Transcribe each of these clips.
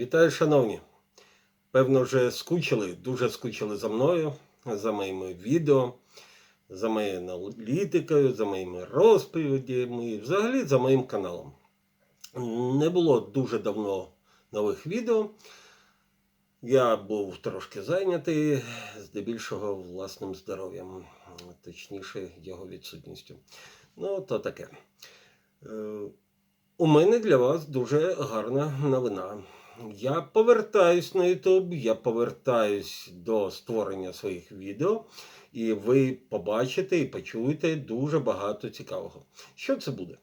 Вітаю, шановні! Певно, вже скучили, дуже скучили за мною, за моїми відео, за моєю аналітикою, за моїми розповідями, і взагалі за моїм каналом. Не було дуже давно нових відео. Я був трошки зайнятий, здебільшого власним здоров'ям, точніше, його відсутністю. Ну, то таке. Е, У мене для вас дуже гарна новина. Я повертаюсь на YouTube, я повертаюсь до створення своїх відео, і ви побачите і почуєте дуже багато цікавого. Що це буде?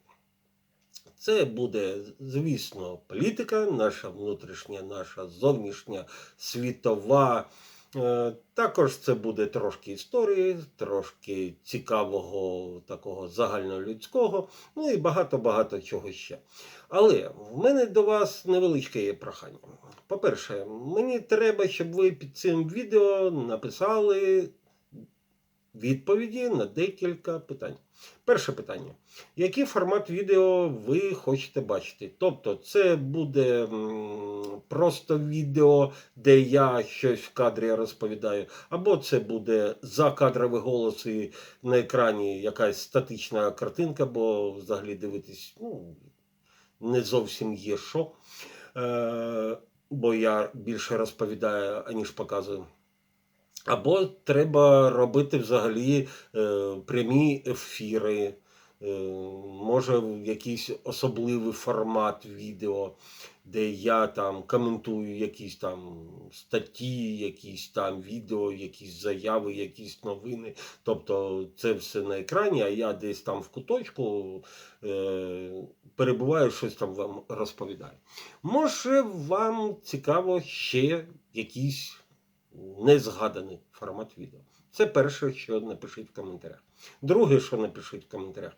Це буде, звісно, політика, наша внутрішня, наша зовнішня, світова. Е, Також це буде трошки історії, трошки цікавого, такого загальнолюдського, ну і багато-багато чого ще. Але в мене до вас невеличке є прохання. По-перше, мені треба, щоб ви під цим відео написали відповіді на декілька питань. Перше питання. Який формат відео ви хочете бачити? Тобто, це буде просто відео, де я щось в кадрі розповідаю, або це буде закадровий голос і на екрані якась статична картинка, бо взагалі дивитись ну, не зовсім є що. Е, бо я більше розповідаю, аніж показую. Або треба робити взагалі е, прямі ефіри, може якийсь особливий формат відео, де я там коментую якісь там статті, якісь там відео, якісь заяви, якісь новини. Тобто це все на екрані, а я десь там в куточку е, перебуваю, щось там вам розповідаю. Може, вам цікаво ще якісь незгаданий формат відео. Це перше, що напишіть в коментарях. Друге, що напишіть в коментарях.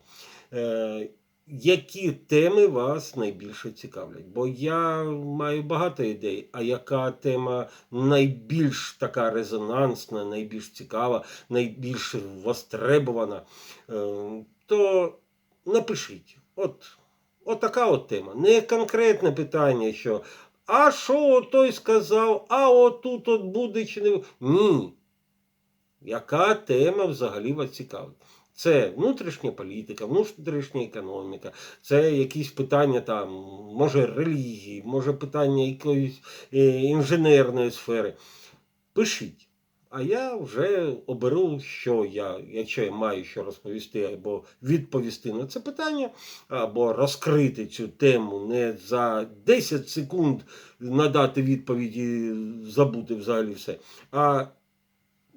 Е, які теми вас найбільше цікавлять? Бо я маю багато ідей, а яка тема найбільш така резонансна, найбільш цікава, найбільш востребована, е, то напишіть. От, от така от тема. Не конкретне питання, що а що той сказав, а отут от буде чи не. Ні. Яка тема взагалі вас цікавить? Це внутрішня політика, внутрішня економіка, це якісь питання там, може релігії, може питання якоїсь е, інженерної сфери. Пишіть. А я вже оберу, що я, якщо я маю що розповісти, або відповісти на це питання, або розкрити цю тему не за 10 секунд надати відповіді, забути взагалі все, а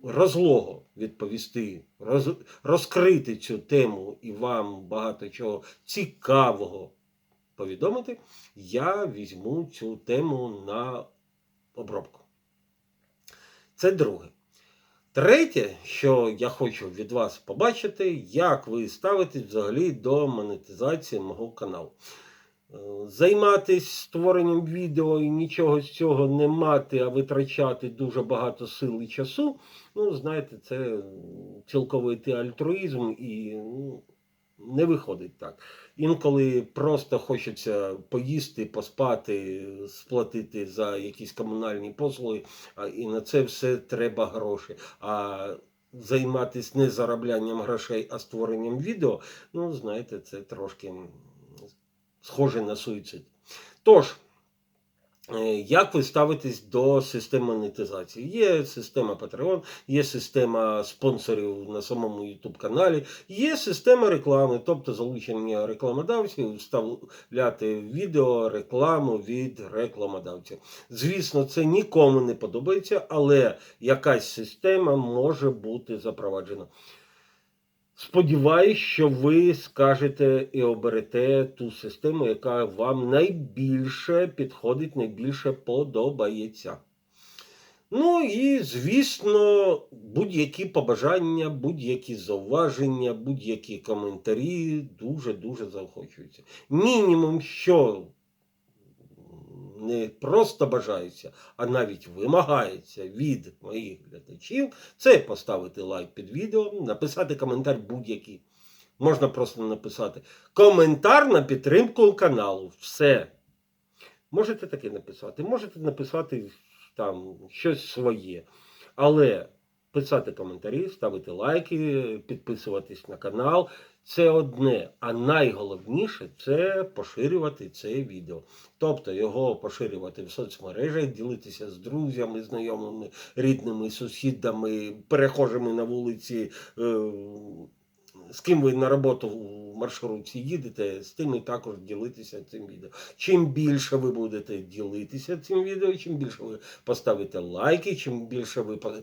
розлого відповісти, роз, розкрити цю тему і вам багато чого цікавого повідомити, я візьму цю тему на обробку. Це друге. Третє, що я хочу від вас побачити, як ви ставитесь взагалі до монетизації мого каналу. Е, Займатись створенням відео і нічого з цього не мати, а витрачати дуже багато сил і часу. Ну, знаєте, це цілковитий альтруїзм і ну, не виходить так. Інколи просто хочеться поїсти, поспати, сплатити за якісь комунальні послуги, і на це все треба гроші. А займатися не зароблянням грошей, а створенням відео, ну, знаєте, це трошки м, схоже на суїцид. Тож, е, як ви ставитесь до системи монетизації? Є система Patreon, є система спонсорів на самому YouTube каналі, є система реклами, тобто залучення рекламодавців, вставляти відео, рекламу від рекламодавців. Звісно, це нікому не подобається, але якась система може бути запроваджена. Сподіваюсь, що ви скажете і оберете ту систему, яка вам найбільше підходить, найбільше подобається. Ну і, звісно, будь-які побажання, будь-які зауваження, будь-які коментарі дуже-дуже заохочуються. Мінімум, що не просто бажається, а навіть вимагається від моїх глядачів, це поставити лайк під відео, написати коментар будь-який. Можна просто написати коментар на підтримку каналу. Все. Можете таке написати, можете написати там щось своє. Але писати коментарі, ставити лайки, підписуватись на канал це одне. А найголовніше це поширювати це відео. Тобто його поширювати в соцмережах, ділитися з друзями, знайомими, рідними, сусідами, перехожими на вулиці. е, З ким ви на роботу в маршрутці їдете, з тими також ділитися цим відео. Чим більше ви будете ділитися цим відео, чим більше ви поставите лайки, чим більше ви е,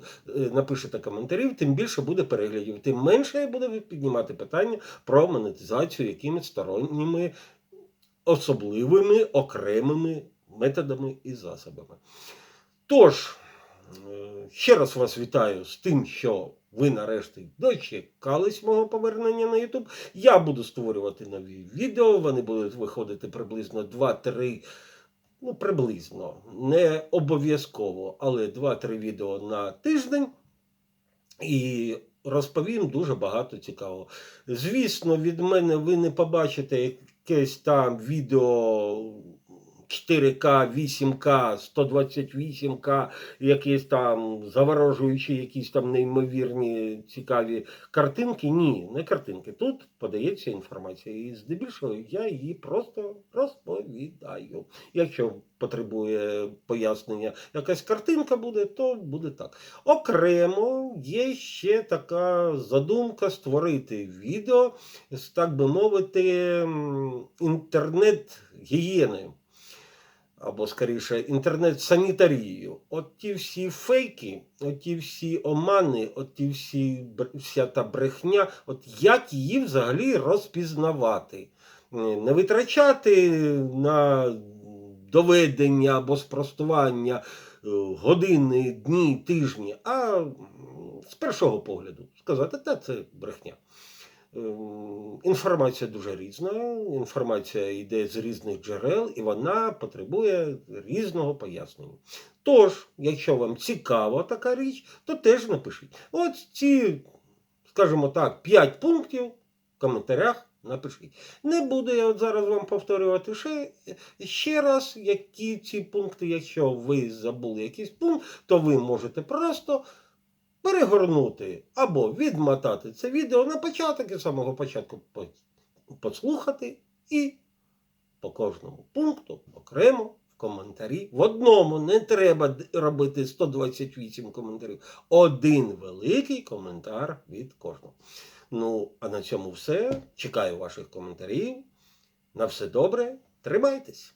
напишете коментарів, тим більше буде переглядів, тим менше буде піднімати питання про монетизацію якимись сторонніми, особливими, окремими методами і засобами. Тож, е, ще раз вас вітаю з тим, що ви нарешті дочекались мого повернення на YouTube. Я буду створювати нові відео. Вони будуть виходити приблизно 2-3. Ну, приблизно, не обов'язково, але 2-3 відео на тиждень. І розповім дуже багато цікавого. Звісно, від мене ви не побачите якесь там відео 4К, 8К, 128К, якісь там заворожуючі, якісь там неймовірні цікаві картинки. Ні, не картинки. Тут подається інформація. І здебільшого я її просто розповідаю. Якщо потребує пояснення, якась картинка буде, то буде так. Окремо є ще така задумка створити відео з, так би мовити, інтернет-гігієною. Або скоріше інтернет-санітарією. От ті всі фейки, от ті всі омани, от ті всі вся та брехня, от як її взагалі розпізнавати? Е, Не витрачати на доведення або спростування е, години, дні, тижні, а з першого погляду сказати, та це брехня. Ем, Інформація дуже різна, інформація йде з різних джерел, і вона потребує різного пояснення. Тож, якщо вам цікава така річ, то теж напишіть. От ці, скажімо так, 5 пунктів в коментарях напишіть. Не буду я от зараз вам повторювати ще, ще раз, які ці пункти, якщо ви забули якийсь пункт, то ви можете просто перегорнути або відмотати це відео на початок і з самого початку послухати і по кожному пункту окремо коментарі. В одному не треба робити 128 коментарів. Один великий коментар від кожного. Ну, а на цьому все. Чекаю ваших коментарів. На все добре. Тримайтесь!